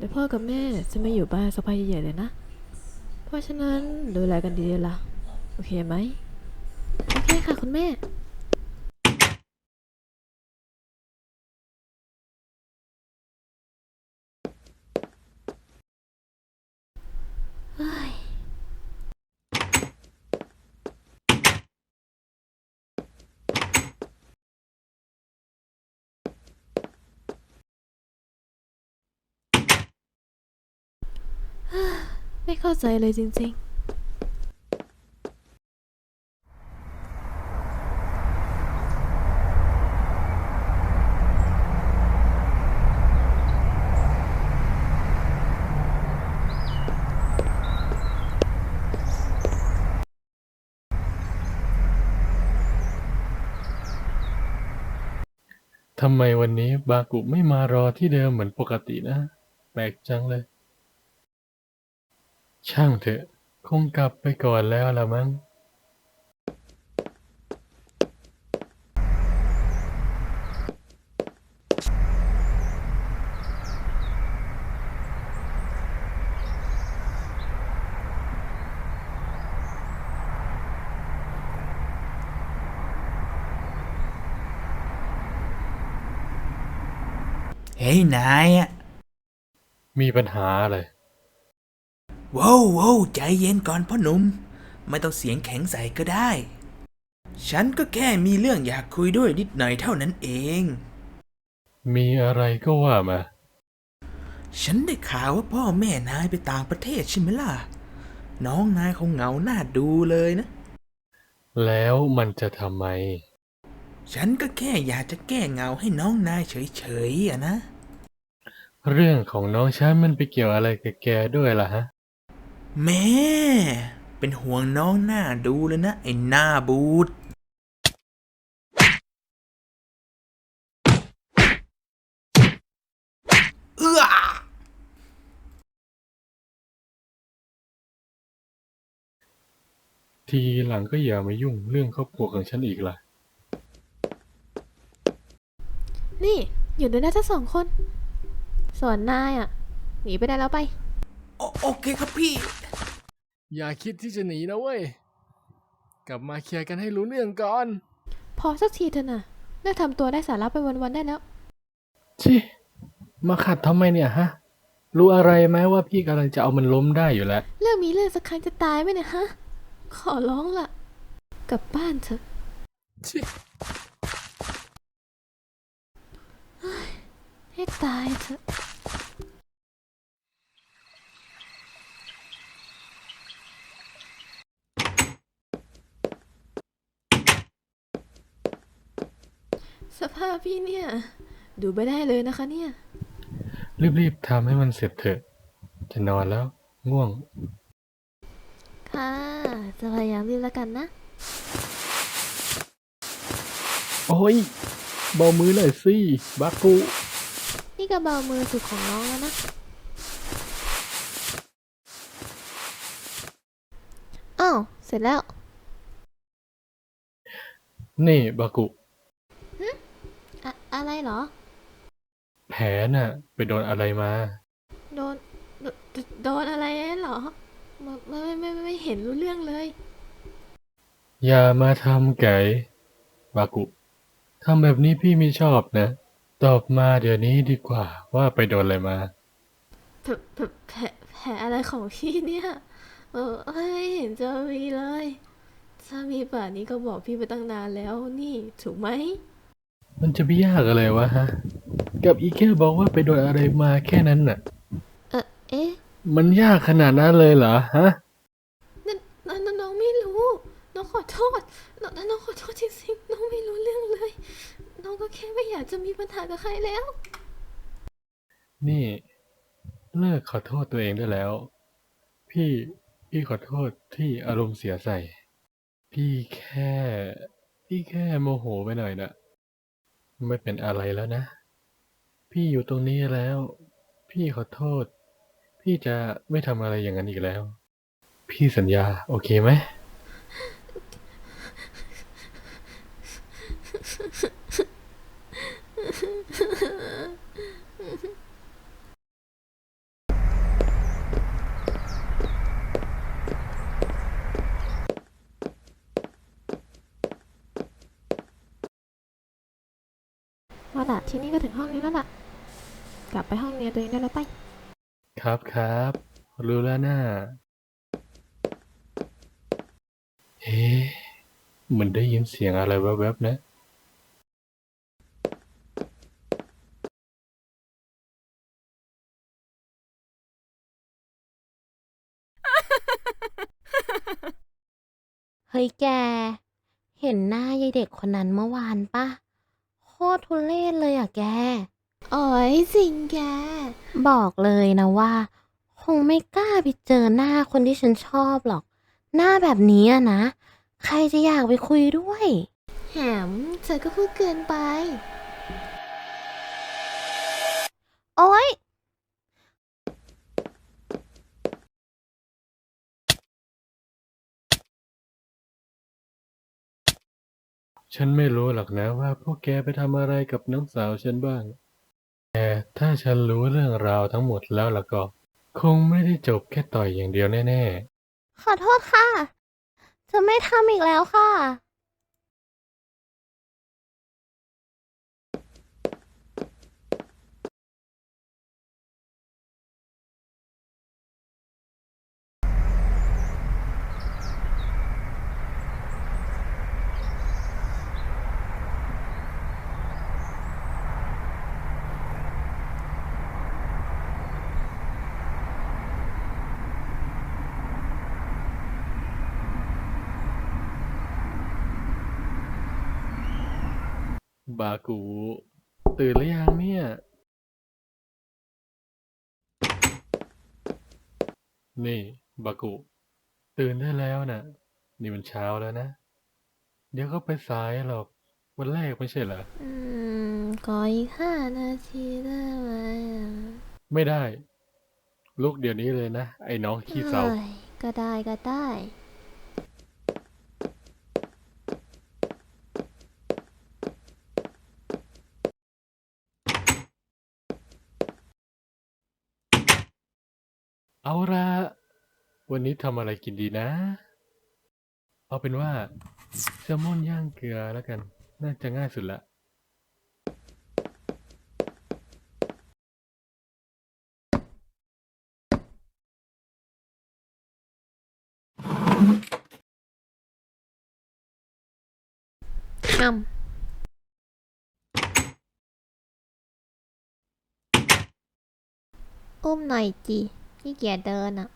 เดี๋ยวพ่อกับแม่จะไม่อยู่บ้านสักพักใหญ่ๆเลยนะ เพราะฉะนั้นดูแลกันดีๆล่ะ โอเคไหม โอเคค่ะคุณแม่ ไม่เข้าใจเลยจริงๆทำไมวันนี้บากุไม่มารอที่เดิมเหมือนปกตินะ แปลกจังเลย ช่างเถอะ คงกลับไปก่อนแล้วละมั้งเฮ้ยนายอะมีปัญหาอะไร ว้าวว้าวใจเย็นก่อนพ่อหนุ่ม ไม่ต้องเสียงแข็งใส่ก็ได้ ฉันก็แค่มีเรื่องอยากคุยด้วยนิดหน่อยเท่านั้นเอง มีอะไรก็ว่ามา ฉันได้ข่าวว่าพ่อแม่นายไปต่างประเทศใช่ไหมล่ะ น้องนายคงเหงาหน้าดูเลยนะ แล้วมันจะทำไม ฉันก็แค่อยากจะแก้เหงาให้น้องนายเฉยๆอะนะ เรื่องของน้องฉันมันไปเกี่ยวอะไรกับแกด้วยล่ะฮะ แม่ เป็นห่วงน้องหน้าดูเลยนะ ไอ้หน้าบูดเอื้อทีหลังก็อย่ามายุ่งเรื่องครอบครัวของฉันอีกล่ะ นี่ อยู่ด้วยนะทั้งสองคน ส่วนนายอะ หนีไปได้แล้วไป โอโอเคครับพี่ อย่าคิดที่จะหนีนะเว้ย กลับมาเคลียร์กันให้รู้เรื่องก่อน พอสักทีเถอะนะเลิกทำตัวได้สาระไปวันๆได้แล้ว ชิมาขัดทำไมเนี่ยฮะ รู้อะไรไหมว่าพี่กำลังจะเอามันล้มได้อยู่แล้ว เรื่องมีเรื่องสักครั้งจะตายไหมเนี่ยฮะ ขอร้องล่ะกลับบ้านเถอะ ชิให้ตายเถอะ สภาพพี่เนี่ย ดูไม่ได้เลยนะคะเนี่ย รีบๆทำให้มันเสร็จเถอะ จะนอนแล้ว ง่วง ค่ะ จะพยายามรีบแล้วกันนะ โอ้ย เบามือหน่อยสิบากุนี่ก็เบามือสุดของน้องแล้วนะ อ้าว เสร็จแล้ว นี่บากุ อะอะไรเหรอ แผลน่ะ ไปโดนอะไรมา โดน โดโดโดนอะไรเหรอไม่ไม่ไม่ไม่ไม่เห็นรู้เรื่องเลย อย่ามาทำไก่บากุทำแบบนี้พี่ไม่ชอบนะ ตอบมาเดี๋ยวนี้ดีกว่าว่าไปโดนอะไรมาแผลแผลแผลแผลอะไรของพี่เนี่ยเออไม่เห็นจะมีเลย ถ้ามีป่านนี้ก็บอกพี่ไปตั้งนานแล้วนี่ ถูกไหม มันจะไปยากอะไรวะฮะ กับอีแค่บอกว่าไปโดนอะไรมาแค่นั้นน่ะ เออเอ๊ะมันยากขนาดนั้นเลยเหรอฮะ นั่นนั่นน้องไม่รู้ น้องขอโทษ น้องน้องขอโทษจริงๆ น้องไม่รู้เรื่องเลย น้องก็แค่ไม่อยากจะมีปัญหากับใครแล้ว นี่ เลิกขอโทษตัวเองได้แล้ว พี่พี่ขอโทษที่อารมณ์เสียใส่ พี่แค่ พี่แค่โมโหไปหน่อยนะ ไม่เป็นอะไรแล้วนะ พี่อยู่ตรงนี้แล้ว พี่ขอโทษ พี่จะไม่ทำอะไรอย่างนั้นอีกแล้ว พี่สัญญา โอเคไหม เอาล่ะทีนี้ก็ถึงห้องนี้แล้วล่ะ กลับไปห้องเรียนตัวเองได้แล้วไปครับครับ รู้แล้วนะ่าเฮ้เหมือนได้ยินเสียงอะไรแวบๆนะ เฮ้ยแก เห็นหน้ายายเด็กคนนั้นเมื่อวานปะโค ตรทุเรศเลยอะแกอ๋อยสิงแก บอกเลยนะว่า คงไม่กล้าไปเจอหน้าคนที่ฉันชอบหรอก หน้าแบบนี้อะนะ ใครจะอยากไปคุยด้วย แหมเธอก็พูดเกินไป ฉันไม่รู้หรอกนะว่าพวกแกไปทำอะไรกับน้องสาวฉันบ้าง แต่ถ้าฉันรู้เรื่องราวทั้งหมดแล้วล่ะก็ คงไม่ได้จบแค่ต่อยอย่างเดียวแน่ ๆ ขอโทษค่ะ จะไม่ทำอีกแล้วค่ะ บากูตื่นหรือยังเนี่ย นี่บากูตื่นได้แล้วนะนี่มันเช้าแล้วนะ เดี๋ยวก็ไปสายหรอก วันแรกไม่ใช่เหรอ อืมขออีกห้านาทีได้ไหมอะไม่ได้ ลุกเดี๋ยวนี้เลยนะ ไอ้น้องขี้เศร้า อ้ยก็ได้ก็ได้ เอาละวันนี้ทำอะไรกินดีนะ เอาเป็นว่าแซลมอนย่างเกลือแล้วกัน น่าจะง่ายสุดละอ้ำอุ้มหน่อยจี ขี้เกียจเดินอะ